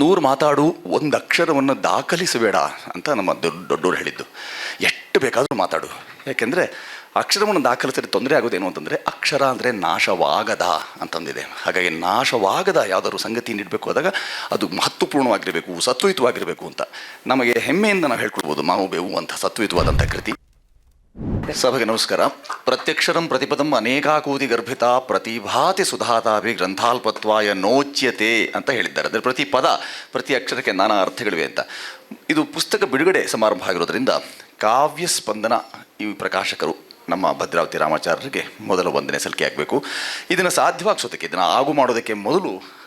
ನೂರು ಮಾತಾಡು, ಒಂದು ಅಕ್ಷರವನ್ನು ದಾಖಲಿಸಬೇಡ ಅಂತ ನಮ್ಮ ದೊಡ್ಡ ದೊಡ್ಡವರು ಹೇಳಿದ್ದು. ಎಷ್ಟು ಬೇಕಾದರೂ ಮಾತಾಡು. ಯಾಕೆಂದರೆ ಅಕ್ಷರವನ್ನು ದಾಖಲಿಸಿದ್ರೆ ತೊಂದರೆ ಆಗೋದೇನು ಅಂತಂದರೆ ಅಕ್ಷರ ಅಂದರೆ ನಾಶವಾಗದ ಅಂತಂದಿದೆ. ಹಾಗಾಗಿ ನಾಶವಾಗದ ಯಾವುದಾದ್ರು ಸಂಗತಿ ನೀಡಬೇಕು ಆದಾಗ ಅದು ಮಹತ್ವಪೂರ್ಣವಾಗಿರಬೇಕು, ಸತ್ವಯುತವಾಗಿರಬೇಕು ಅಂತ. ನಮಗೆ ಹೆಮ್ಮೆಯಿಂದ ನಾವು ಹೇಳ್ಕೊಡ್ಬೋದು, ಮಾವು, ಬೇವು ಅಂತ ಸತ್ವಯುತವಾದಂಥ ಕೃತಿ. ಸಭೆಗೆ ನಮಸ್ಕಾರ. ಪ್ರತ್ಯಕ್ಷರಂ ಪ್ರತಿಪದಂ ಅನೇಕಾಕೂತಿ ಗರ್ಭಿತ ಪ್ರತಿಭಾತಿ ಸುಧಾತಾಭಿ ಗ್ರಂಥಾಲ್ಪತ್ವಾಯ ನೋಚ್ಯತೆ ಅಂತ ಹೇಳಿದ್ದಾರೆ. ಅಂದರೆ ಪ್ರತಿ ಪದ, ಪ್ರತಿ ಅಕ್ಷರಕ್ಕೆ ನಾನಾ ಅರ್ಥಗಳಿವೆ ಅಂತ. ಇದು ಪುಸ್ತಕ ಬಿಡುಗಡೆ ಸಮಾರಂಭ ಆಗಿರೋದ್ರಿಂದ ಕಾವ್ಯ ಸ್ಪಂದನ ಈ ಪ್ರಕಾಶಕರು, ನಮ್ಮ ಭದ್ರಾವತಿ ರಾಮಾಚಾರ್ಯರಿಗೆ ಮೊದಲ ವಂದನೆ ಸಲ್ಲಿಕೆ ಆಗಬೇಕು. ಇದನ್ನು ಸಾಧ್ಯವಾಗಿಸೋದಕ್ಕೆ, ಇದನ್ನು ಆಗು ಮಾಡೋದಕ್ಕೆ ಮೊದಲು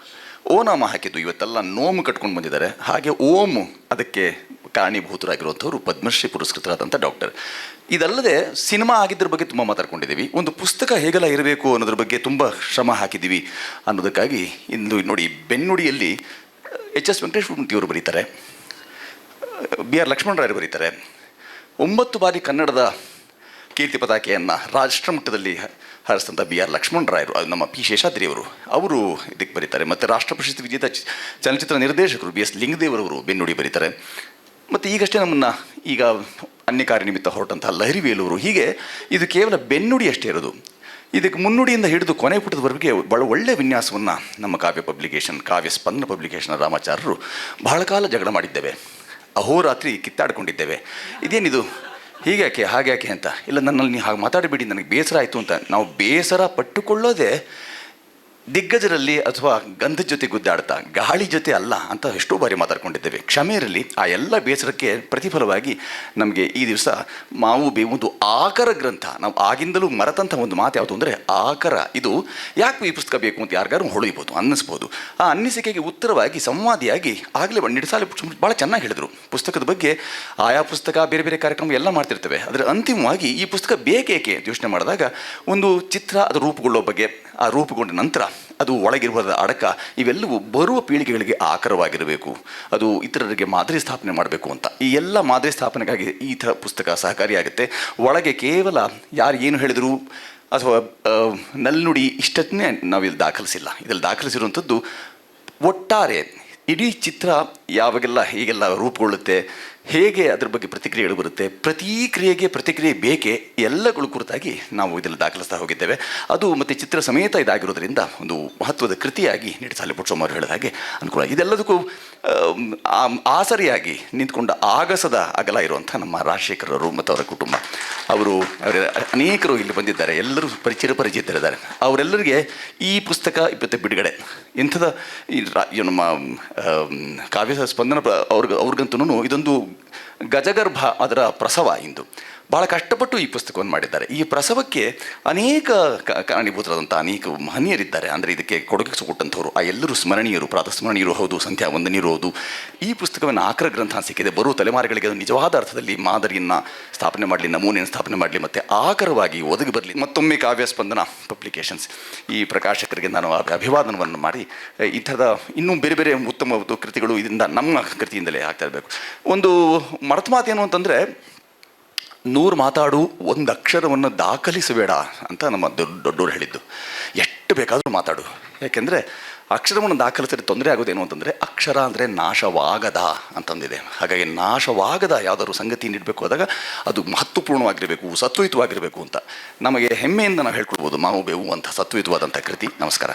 ಓನಾಮ ಹಾಕಿದ್ದು ಇವತ್ತೆಲ್ಲ ನೋಮು ಕಟ್ಕೊಂಡು ಬಂದಿದ್ದಾರೆ. ಹಾಗೆ ಓಮು ಅದಕ್ಕೆ ಕಾರಣೀಭೂತರಾಗಿರುವಂಥವ್ರು ಪದ್ಮಶ್ರೀ ಪುರಸ್ಕೃತರಾದಂಥ ಡಾಕ್ಟರ್. ಇದಲ್ಲದೆ ಸಿನಿಮಾ ಆಗಿದ್ದರ ಬಗ್ಗೆ ತುಂಬ ಮಾತಾಡ್ಕೊಂಡಿದ್ದೀವಿ. ಒಂದು ಪುಸ್ತಕ ಹೇಗೆಲ್ಲ ಇರಬೇಕು ಅನ್ನೋದ್ರ ಬಗ್ಗೆ ತುಂಬ ಶ್ರಮ ಹಾಕಿದ್ದೀವಿ ಅನ್ನೋದಕ್ಕಾಗಿ ಇಂದು ನೋಡಿ ಬೆನ್ನುಡಿಯಲ್ಲಿ, ಎಚ್ ಎಸ್ ವೆಂಕಟೇಶ್ವರಮೂರ್ತಿಯವರು ಬರೀತಾರೆ, ಬಿ ಆರ್ ಲಕ್ಷ್ಮಣರಾಯರು ಬರೀತಾರೆ. ಒಂಬತ್ತು ಬಾರಿ ಕನ್ನಡದ ಕೀರ್ತಿ ಪತಾಕೆಯನ್ನು ರಾಷ್ಟ್ರ ಮಟ್ಟದಲ್ಲಿ ಹರಿಸಿದಂಥ ಬಿ ಆರ್ ಲಕ್ಷ್ಮಣರಾಯರು ಅದು ನಮ್ಮ ಪಿ ಶೇಷಾದ್ರಿಯವರು ಅವರು ಇದಕ್ಕೆ ಬರೀತಾರೆ. ಮತ್ತು ರಾಷ್ಟ್ರ ಪ್ರಶಸ್ತಿ ವಿಜೇತ ಚಲನಚಿತ್ರ ನಿರ್ದೇಶಕರು ಬಿ ಎಸ್ ಲಿಂಗದೇವರವರು ಬೆನ್ನುಡಿ ಬರೀತಾರೆ. ಮತ್ತು ಈಗಷ್ಟೇ ನಮ್ಮನ್ನು ಈಗ ಅನ್ಯ ಕಾರ್ಯ ನಿಮಿತ್ತ ಹೊರಟಂತಹ ಲಹರಿ ವೇಲೂರು ಹೀಗೆ ಇದು ಕೇವಲ ಬೆನ್ನುಡಿ ಅಷ್ಟೇ ಇರೋದು. ಇದಕ್ಕೆ ಮುನ್ನುಡಿಯಿಂದ ಹಿಡಿದು ಕೊನೆ ಪುಟದವರೆಗೆ ಬಹಳ ಒಳ್ಳೆಯ ವಿನ್ಯಾಸವನ್ನು ನಮ್ಮ ಕಾವ್ಯ ಪಬ್ಲಿಕೇಶನ್, ಕಾವ್ಯ ಸ್ಪಂದನ ಪಬ್ಲಿಕೇಶನ್ ರಾಮಾಚಾರ್ಯರು ಬಹಳ ಕಾಲ ಜಗಳ ಮಾಡಿದ್ದೇವೆ. ಅಹೋರಾತ್ರಿ ಕಿತ್ತಾಡಿಕೊಂಡಿದ್ದೇವೆ. ಇದೇನಿದು? ಹೀಗ್ಯಾಕೆ ಹಾಗ್ಯಾಕೆ ಅಂತ? ಇಲ್ಲ ನನ್ನಲ್ಲಿ ನೀವು ಹಾಗೆ ಮಾತಾಡಬೇಡಿ, ನನಗೆ ಬೇಸರ ಆಯಿತು ಅಂತ. ನಾವು ಬೇಸರ ಪಟ್ಟುಕೊಳ್ಳೋದೇ ದಿಗ್ಗಜರಲ್ಲಿ ಅಥವಾ ಗಂಧದ ಜೊತೆ ಗುದ್ದಾಡ್ತಾ, ಗಾಳಿ ಜೊತೆ ಅಲ್ಲ ಅಂತ ಎಷ್ಟೋ ಬಾರಿ ಮಾತಾಡ್ಕೊಂಡಿದ್ದೇವೆ. ಕ್ಷಮೆ ಇರಲಿ, ಆ ಎಲ್ಲ ಬೇಸರಕ್ಕೆ ಪ್ರತಿಫಲವಾಗಿ ನಮಗೆ ಈ ದಿವಸ ಮಾವು ಬೇವುದು ಆಕರ ಗ್ರಂಥ, ನಾವು ಆಗಿಂದಲೂ ಮರೆತಂಥ ಒಂದು ಮಾತು ಯಾವುದು ಅಂದರೆ ಆಕರ. ಇದು ಯಾಕೆ ಈ ಪುಸ್ತಕ ಬೇಕು ಅಂತ ಯಾರಿಗಾರು ಹೊಳಿಬೋದು, ಅನ್ನಿಸ್ಬೋದು. ಆ ಅನ್ನಿಸಿಕೆಗೆ ಉತ್ತರವಾಗಿ, ಸಂವಾದಿಯಾಗಿ ಆಗಲೇ ನಿಡಸಾಲೆ ಭಾಳ ಚೆನ್ನಾಗಿ ಹೇಳಿದರು. ಪುಸ್ತಕದ ಬಗ್ಗೆ ಆಯಾ ಪುಸ್ತಕ, ಬೇರೆ ಬೇರೆ ಕಾರ್ಯಕ್ರಮ ಎಲ್ಲ ಮಾಡ್ತಿರ್ತೇವೆ. ಅದರ ಅಂತಿಮವಾಗಿ ಈ ಪುಸ್ತಕ ಬೇಕೇಕೆ ಯೋಚನೆ ಮಾಡಿದಾಗ ಒಂದು ಚಿತ್ರ ಅದು ರೂಪುಗೊಳ್ಳೋ ಬಗ್ಗೆ, ಆ ರೂಪುಗೊಂಡ ನಂತರ ಅದು ಒಳಗಿರುವ ಅಡಕ ಇವೆಲ್ಲವೂ ಬರುವ ಪೀಳಿಗೆಗಳಿಗೆ ಆಕರವಾಗಿರಬೇಕು. ಅದು ಇತರರಿಗೆ ಮಾದರಿ ಸ್ಥಾಪನೆ ಮಾಡಬೇಕು ಅಂತ. ಈ ಎಲ್ಲ ಮಾದರಿ ಸ್ಥಾಪನೆಗಾಗಿ ಈ ಥರ ಪುಸ್ತಕ ಸಹಕಾರಿಯಾಗುತ್ತೆ. ಒಳಗೆ ಕೇವಲ ಯಾರು ಏನು ಹೇಳಿದರು ಅಥವಾ ನಲ್ನುಡಿ ಇಷ್ಟನ್ನೇ ನಾವಿಲ್ಲಿ ದಾಖಲಿಸಿಲ್ಲ. ಇದರಲ್ಲಿ ದಾಖಲಿಸಿರುವಂಥದ್ದು ಒಟ್ಟಾರೆ ಇಡೀ ಚಿತ್ರ ಯಾವಾಗೆಲ್ಲ ಹೀಗೆಲ್ಲ ರೂಪುಗೊಳ್ಳುತ್ತೆ ಹೇಗೆ ಅದ್ರ ಬಗ್ಗೆ ಪ್ರತಿಕ್ರಿಯೆಗಳು ಬರುತ್ತೆ ಪ್ರತಿಕ್ರಿಯೆಗೆ ಪ್ರತಿಕ್ರಿಯೆ ಬೇಕೆ, ಎಲ್ಲಗಳು ಕುರಿತಾಗಿ ನಾವು ಇದನ್ನು ದಾಖಲಿಸ್ತಾ ಹೋಗಿದ್ದೇವೆ. ಅದು ಮತ್ತು ಚಿತ್ರ ಸಮೇತ ಇದಾಗಿರೋದ್ರಿಂದ ಒಂದು ಮಹತ್ವದ ಕೃತಿಯಾಗಿ ನಿಡಸಾಲೆ ಪುಟ್ಸೋಮಾರು ಹೇಳಿದ ಹಾಗೆ ಅನುಕೂಲ. ಇದೆಲ್ಲದಕ್ಕೂ ಆಸರಿಯಾಗಿ ನಿಂತ್ಕೊಂಡ ಆಗಸದ ಅಗಲ ಇರುವಂಥ ನಮ್ಮ ರಾಜಶೇಖರರು ಮತ್ತು ಅವರ ಕುಟುಂಬ. ಅವರು, ಅವರ ಅನೇಕರು ಇಲ್ಲಿ ಬಂದಿದ್ದಾರೆ. ಎಲ್ಲರೂ ಪರಿಚಯ ಪರಿಚಿತರಿದ್ದಾರೆ. ಅವರೆಲ್ಲರಿಗೆ ಈ ಪುಸ್ತಕ ಇವತ್ತು ಬಿಡುಗಡೆ. ಇಂಥದ ಈ ನಮ್ಮ ಕಾವ್ಯ ಸ್ಪಂದನ ಅವ್ರಿಗೆ ಅವ್ರಿಗಂತೂ ಇದೊಂದು ಗಜಗರ್ಭ ಅದರ ಪ್ರಸವ ಇಂದು. ಭಾಳ ಕಷ್ಟಪಟ್ಟು ಈ ಪುಸ್ತಕವನ್ನು ಮಾಡಿದ್ದಾರೆ. ಈ ಪ್ರಸವಕ್ಕೆ ಅನೇಕ ಕಾರಣೀಭೂತರಾದಂಥ ಅನೇಕ ಮಹನೀಯರಿದ್ದಾರೆ. ಅಂದರೆ ಇದಕ್ಕೆ ಕೊಡುಗೆ ಕೊಟ್ಟಂಥವ್ರು, ಆ ಎಲ್ಲರೂ ಸ್ಮರಣೀಯರು ಪ್ರಾತಸ್ಮರಣೀಯರು ಹೌದು, ಸಂಧ್ಯಾ ವಂದನೀಯರು ಹೌದು. ಈ ಪುಸ್ತಕವನ್ನು ಆಕರ ಗ್ರಂಥ ಸಿಕ್ಕಿದೆ. ಬರುವ ತಲೆಮಾರುಗಳಿಗೆ ಅದು ನಿಜವಾದ ಅರ್ಥದಲ್ಲಿ ಮಾದರಿಯನ್ನು ಸ್ಥಾಪನೆ ಮಾಡಲಿ, ನಮೂನೆಯನ್ನು ಸ್ಥಾಪನೆ ಮಾಡಲಿ, ಮತ್ತು ಆಕರವಾಗಿ ಒದಗಿ ಬರಲಿ. ಮತ್ತೊಮ್ಮೆ ಕಾವ್ಯ ಸ್ಪಂದನ ಪಬ್ಲಿಕೇಶನ್ಸ್ ಈ ಪ್ರಕಾಶಕರಿಗೆ ನಾನು ಅಭಿ- ಅಭಿವಾದನವನ್ನು ಮಾಡಿ ಈ ಥರದ ಇನ್ನೂ ಬೇರೆ ಬೇರೆ ಉತ್ತಮ ಕೃತಿಗಳು ಇದರಿಂದ ನಮ್ಮ ಕೃತಿಯಿಂದಲೇ ಆಗ್ತಾ ಇರಬೇಕು. ಒಂದು ಮರತ್ ಮಾತು ಏನು ಅಂತಂದರೆ ನೂರು ಮಾತಾಡು, ಒಂದು ಅಕ್ಷರವನ್ನು ದಾಖಲಿಸಬೇಡ ಅಂತ ನಮ್ಮ ದೊಡ್ಡ ದೊಡ್ಡವರು ಹೇಳಿದ್ದು. ಎಷ್ಟು ಬೇಕಾದರೂ ಮಾತಾಡು. ಯಾಕೆಂದರೆ ಅಕ್ಷರವನ್ನು ದಾಖಲಿಸಿದ್ರೆ ತೊಂದರೆ ಆಗೋದೇನು ಅಂತಂದರೆ ಅಕ್ಷರ ಅಂದರೆ ನಾಶವಾಗದ ಅಂತಂದಿದೆ. ಹಾಗಾಗಿ ನಾಶವಾಗದ ಯಾವುದಾದ್ರು ಸಂಗತಿ ನೀಡಬೇಕು ಆದಾಗ ಅದು ಮಹತ್ವಪೂರ್ಣವಾಗಿರಬೇಕು, ಸತ್ವಯುತವಾಗಿರಬೇಕು ಅಂತ. ನಮಗೆ ಹೆಮ್ಮೆಯಿಂದ ನಾವು ಹೇಳ್ಕೊಡ್ಬೋದು, ಮಾವು ಬೇವು ಅಂತ ಸತ್ವಯುತವಾದಂಥ ಕೃತಿ. ನಮಸ್ಕಾರ.